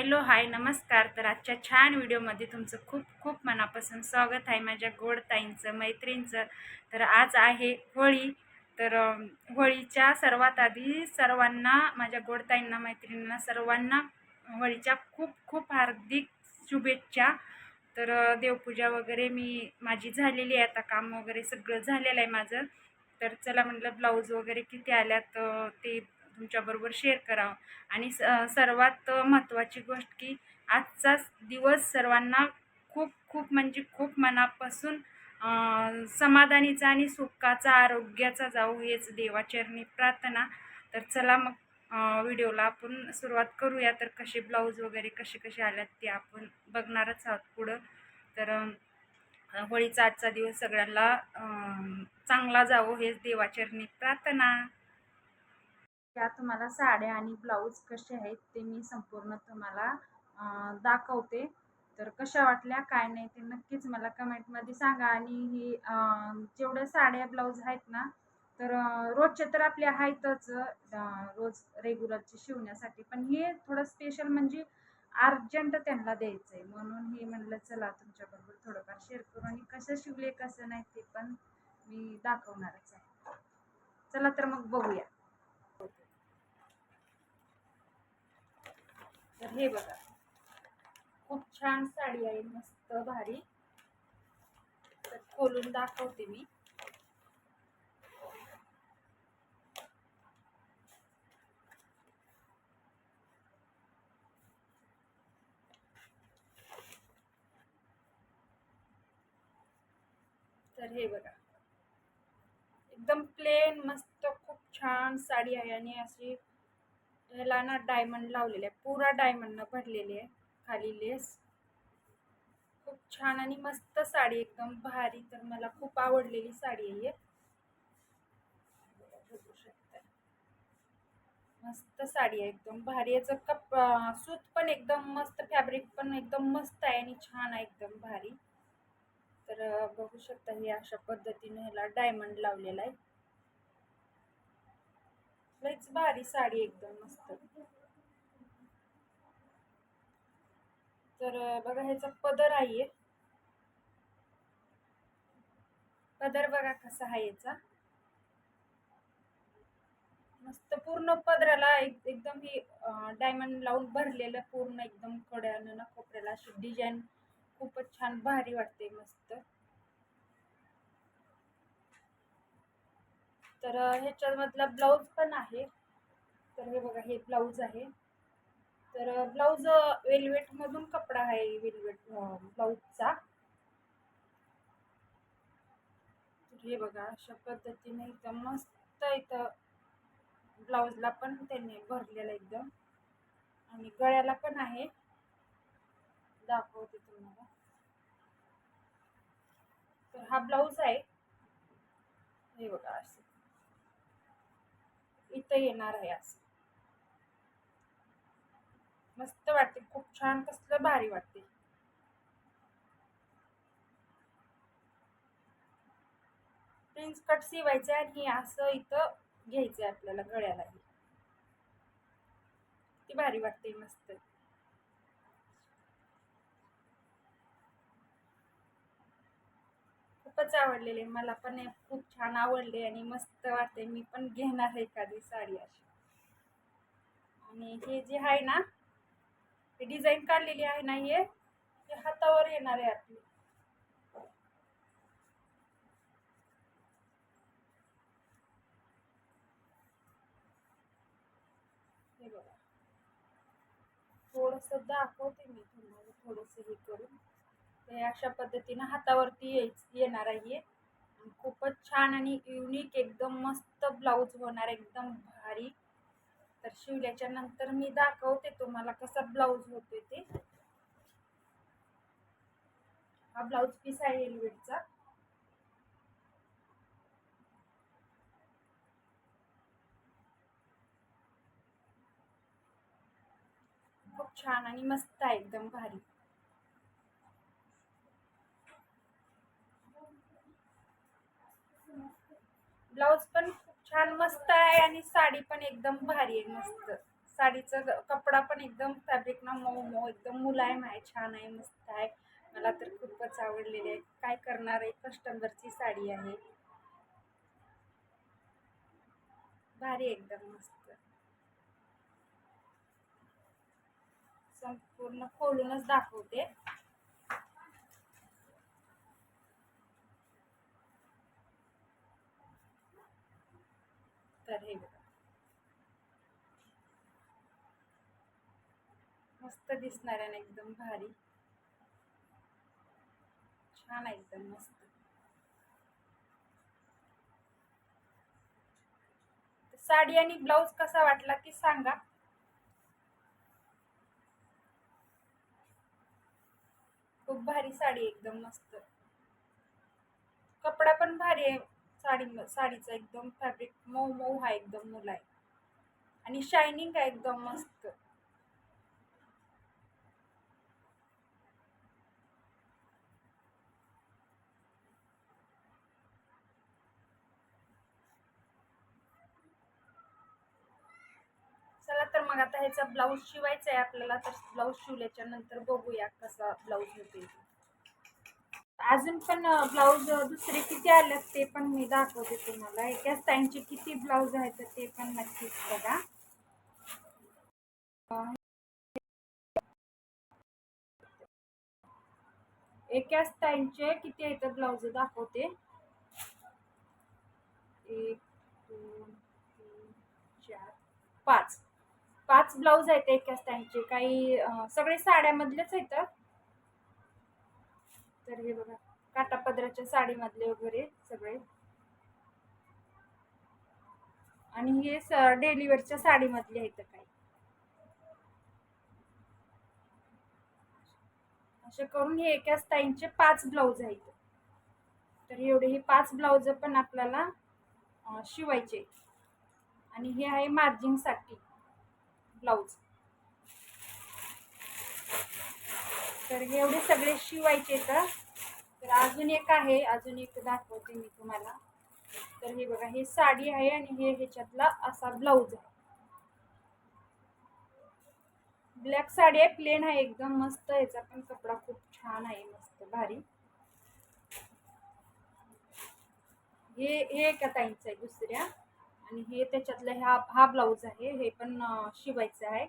Hello hi नमस्कार. तर आजच्या छान व्हिडिओमध्ये तुमचं खूप खूप मनापासून स्वागत आहे माझ्या गोड ताईंचं मैत्रीणचं. तर आज आहे होळी. तर होळीच्या सर्वात आधी सर्वांना माझ्या गोड ताईंना मैत्रिणींना सर्वांना होळीच्या खूप खूप हार्दिक शुभेच्छा. तर देवपूजा वगैरे मी माझी झालेली आहे. आता काम वगैरे सगळं झालेलं आहे माझं. तर चला म्हटलं ब्लाऊज वगैरे किती आल्यात ते तुमच्याबरोबर शेअर करावं. आणि स सर्वात महत्त्वाची गोष्ट की आजचाच दिवस सर्वांना खूप खूप म्हणजे खूप मनापासून समाधानीचा आणि सुखाचा आरोग्याचा जाऊ हेच देवाचरणी प्रार्थना. तर चला मग व्हिडिओला आपण सुरुवात करूया. तर कसे ब्लाऊज वगैरे कसे कसे आल्यात ते आपण बघणारच आहोत पुढं. तर होळीचा आजचा दिवस सगळ्यांना चांगला जावो हेच देवाचरणी प्रार्थना. या तुम्हाला साड्या आणि ब्लाऊज कसे आहेत ते मी संपूर्ण तुम्हाला दाखवते. तर कशा वाटल्या काय नाही ते नक्कीच मला कमेंटमध्ये सांगा. आणि ही जेवढ्या साड्या ब्लाऊज आहेत ना तर रोजचे तर आपले आहेतच रोज रेग्युलरचे शिवण्यासाठी. पण हे थोडं स्पेशल म्हणजे अर्जंट त्यांना द्यायचं आहे म्हणून हे म्हणलं चला तुमच्याबरोबर थोडंफार शेअर करू. आणि कसं शिवले कसं नाही ते पण मी दाखवणारच आहे. चला तर मग बघूया. तर हे बघा. खूप छान साडी आहे मस्त भारी. तर खोलून दाखवते मी. तर हे बघा. एकदम प्लेन मस्त खूप छान साडी आहे आणि अशी ह्याला ना डायमंड लावलेले आहे पुरा डायमंडनं भरलेली आहे खाली लेस खूप छान आणि मस्त साडी एकदम भारी तर मला खूप आवडलेली साडी आहे मस्त साडी आहे. एकदम भारी. याचं कप सूत पण एकदम मस्त फॅब्रिक पण एकदम मस्त आहे आणि छान आहे. एकदम भारी. तर बघू शकता हे अशा पद्धतीने ह्याला डायमंड लावलेला आहे. लईच भारी साडी एकदम मस्त. तर बघा ह्याचा पदर आहे. पदर बघा कसा आहे याचा मस्त पूर्ण पदराला एक एकदम ही डायमंड लावून भरलेलं पूर्ण एकदम कड्यानं ना कोपऱ्याला अशी डिझाईन खूपच छान भारी वाटते मस्त. तर ह्याच्यामधला ब्लाऊज पण आहे. तर हे बघा हे ब्लाऊज आहे. तर ब्लाऊज वेलवेटमधून कपडा आहे वेल्वेट ब्लाऊजचा. तर हे बघा अशा पद्धतीने एकदम मस्त इथं ब्लाऊजला पण त्यांनी भरलेलं एकदम. आणि गळ्याला पण आहे. दाखवते तुम्हाला. तर हा ब्लाऊज आहे. हे बघा असं. मस्त येणार आहे असं. मस्त वाटते खूप छान कसलं भारी वाटते. प्रिन्स कट शिवायचं आणि असं इथं घ्यायचंय आपल्याला गळ्यालाही. ती भारी वाटते मस्त. खूपच आवडलेले मला पण हे खूप छान आवडले आणि मस्त वाटते मी पण घेणार आहे एखादी साडी अशी. आणि हे जे आहे ना हे डिझाईन काढलेली आहे ना हे हातावर येणार आहे आपली. हे बघा. थोडस दाखवते मी तुम्हाला थोडस हे करून. हे अशा पद्धतीनं हातावरती यायच येणार आहे. खूपच छान आणि युनिक एकदम मस्त ब्लाऊज होणार एकदम भारी. तर शिवल्याच्या नंतर मी दाखवते तुम्हाला कसा ब्लाऊज होतोय ते. हा ब्लाऊज पीस आहे हेलवेटचा खूप छान आणि मस्त आहे एकदम भारी. ब्लाऊज पण खूप छान मस्त आहे आणि साडी पण एकदम भारी आहे मस्त. साडीचं ग- कपडा पण एकदम फॅब्रिक ना मऊ मऊ एकदम मुलायम आहे छान आहे मस्त आहे. मला तर खूपच आवडलेली आहे. काय करणार आहे? कस्टमरची साडी आहे. भारी एकदम मस्त. संपूर्ण खोलूनच दाखवते तर हे बघा मस्त दिसणार आहे ना एकदम भारी. छान आहे एकदम मस्त. साडी आणि ब्लाऊज कसा वाटला ते सांगा. खूप भारी साडी एकदम मस्त. कपडा पण भारी आहे साडी साडीचा एकदम फॅब्रिक मऊ मऊ हा एकदम मुला आहे आणि शायनिंग आहे एकदम मस्त चला तर मग आता ह्याचा ब्लाऊज शिवायचा आहे आपल्याला तर ब्लाऊज शिवल्याच्या नंतर बघूया कसा ब्लाऊज होते अजून पण ब्लाऊज दुसरे किती आलेत ते पण मी दाखवते तुम्हाला. एकाच ताईंचे किती ब्लाऊज आहेत ते पण नक्कीच बघा. एकाच ताईंचे किती आहेत ब्लाऊज दाखवते. एक दोन तीन चार पाच. पाच ब्लाऊज आहेत एकाच त्यांचे काही सगळे साड्यामधलेच आहेत. तर हे बघा काटापदराच्या साडीमधले वगैरे सगळे. आणि हे स डेलीवरच्या साडीमधले आहेत काही. असे करून हे एकाच ताईंचे पाच ब्लाऊज आहेत. तर एवढे हे पाच ब्लाऊज पण आपल्याला शिवायचे आणि हे आहे मार्जिंगसाठी ब्लाऊज. तर हे एवढे सगळे शिवायचे तर तर अजून एक आहे अजून एक दाखवते मी तुम्हाला. तर हे बघा हे साडी आहे आणि हे ह्याच्यातला असा ब्लाऊज आहे. ब्लॅक साडी आहे प्लेन आहे एकदम मस्त याचा पण कपडा खूप छान आहे मस्त भारी. हे हे एका ताईंचं आहे दुसऱ्या. आणि हे त्याच्यातलं हा हा ब्लाऊज आहे. हे पण शिवायचं आहे.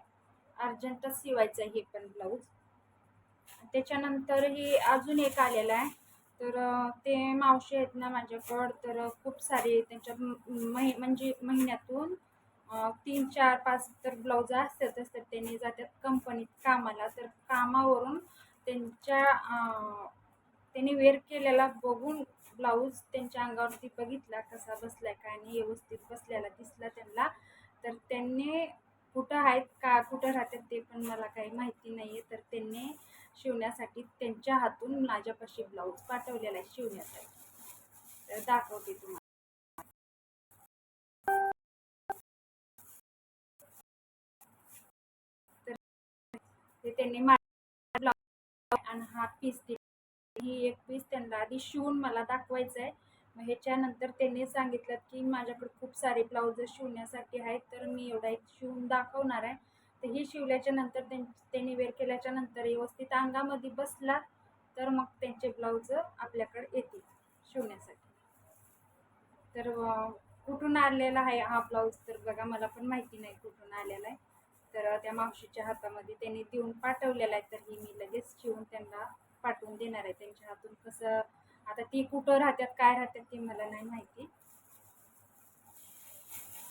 अर्जंटच शिवायचं आहे हे पण ब्लाऊज त्याच्यानंतर हे अजून एक आलेलं आहे. तर ते मावशी आहेत ना माझ्याकडं तर खूप सारे त्यांच्या महि म्हणजे महिन्यातून तीन चार पाच तर ब्लाऊज असतातच तर त्यांनी जातात कंपनीत कामाला. तर कामावरून त्यांच्या त्यांनी वेअर केलेला बघून ब्लाऊज त्यांच्या अंगावरती बघितला कसा बसलाय काय नाही व्यवस्थित बसलेला दिसला त्यांना. तर त्यांनी कुठं आहेत का कुठं राहतात ते पण मला काही माहिती नाही आहे तर त्यांनी शिवण्यासाठी त्यांच्या हातून माझ्यापाशी ब्लाऊज पाठवलेला आहे शिवण्यासाठी. तर दाखवते तुम्हाला. तर ते त्यांनी माझा ब्लाऊज आणि हा पीस दिला ही एक पीस त्यांना आधी शिवून मला दाखवायचं आहे मग ह्याच्यानंतर त्यांनी सांगितलं की माझ्याकडे खूप सारे ब्लाऊज शिवण्यासाठी आहेत तर मी एवढा एक शिवून दाखवणार आहे. तर ही शिवल्याच्या नंतर त्यां त्यांनी वेअर केल्याच्यानंतर व्यवस्थित अंगामध्ये बसला तर मग त्यांचे ब्लाऊज आपल्याकडे येतील शिवण्यासाठी. तर कुठून आलेला आहे हा ब्लाऊज तर बघा मला पण माहिती नाही कुठून आलेला आहे. तर त्या मावशीच्या हातामध्ये त्यांनी देऊन पाठवलेला आहे तर ही मी लगेच शिवून त्यांना पाठवून देणार आहे त्यांच्या हातून. कसं आता ती कुठं राहतात काय राहतात ते मला नाही माहिती.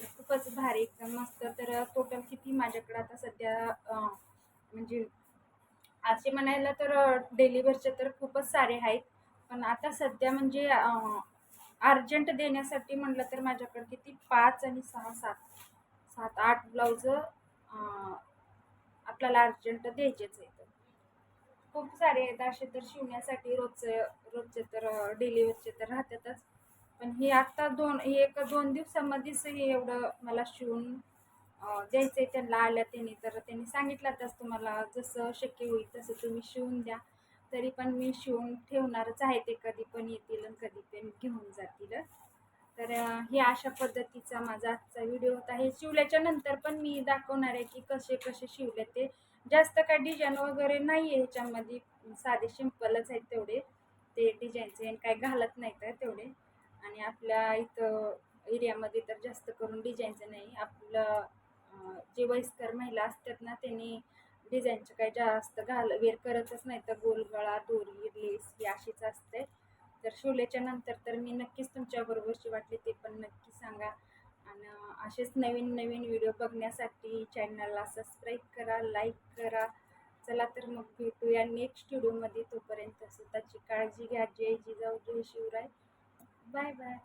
खूपच भारी एकदम मस्त. तर टोटल किती माझ्याकडे आता सध्या म्हणजे असे म्हणायला तर डेलिव्हरचे तर खूपच सारे आहेत. पण आता सध्या म्हणजे अर्जंट देण्यासाठी म्हटलं तर माझ्याकडे किती? पाच आणि सहा सात. सात आठ ब्लाऊज आपल्याला अर्जंट द्यायचेच आहेत. खूप सारे आहेत असे तर शिवण्यासाठी रोजचे रोजचे तर डेलीवरचे तर राहतातच. पण हे आत्ता दोन हे एक दोन दिवसामध्येच हे एवढं मला शिवून द्यायचं आहे त्यांना आल्या त्यांनी. तर त्यांनी सांगितलं तुम्हाला जसं शक्य होईल तसं तुम्ही शिवून द्या. तरी पण मी शिवून ठेवणारच आहे ते कधी पण येतील आणि कधी पण घेऊन जातील. तर हे अशा पद्धतीचा माझा आजचा व्हिडिओ होता. हे शिवल्याच्या नंतर पण मी दाखवणार आहे की कसे कसे शिवले ते. जास्त काय डिझाईन वगैरे नाही आहे ह्याच्यामध्ये. साधे सिंपलच आहेत तेवढे. ते डिझाईनचे आणि काय घालत नाही तर तेवढे. आणि आपल्या इथं एरियामध्ये तर जास्त करून डिझाईनचं नाही. आपलं जे वयस्कर महिला असतात ना त्यांनी डिझाईनचं काही जास्त घाल वेअर करतच नाही तर गोलगळा दोरी लेस ही अशीच असते. तर शोलेच्या नंतर तर मी नक्कीच तुमच्याबरोबरची वाटली ते पण नक्की सांगा. आणि असेच नवीन नवीन व्हिडिओ बघण्यासाठी चॅनलला सबस्क्राईब करा लाईक करा. चला तर मग भेटूया नेक्स्ट व्हिडिओमध्ये तोपर्यंत स्वतःची काळजी घ्या. जय जिजाऊ जय शिवराय. Bye bye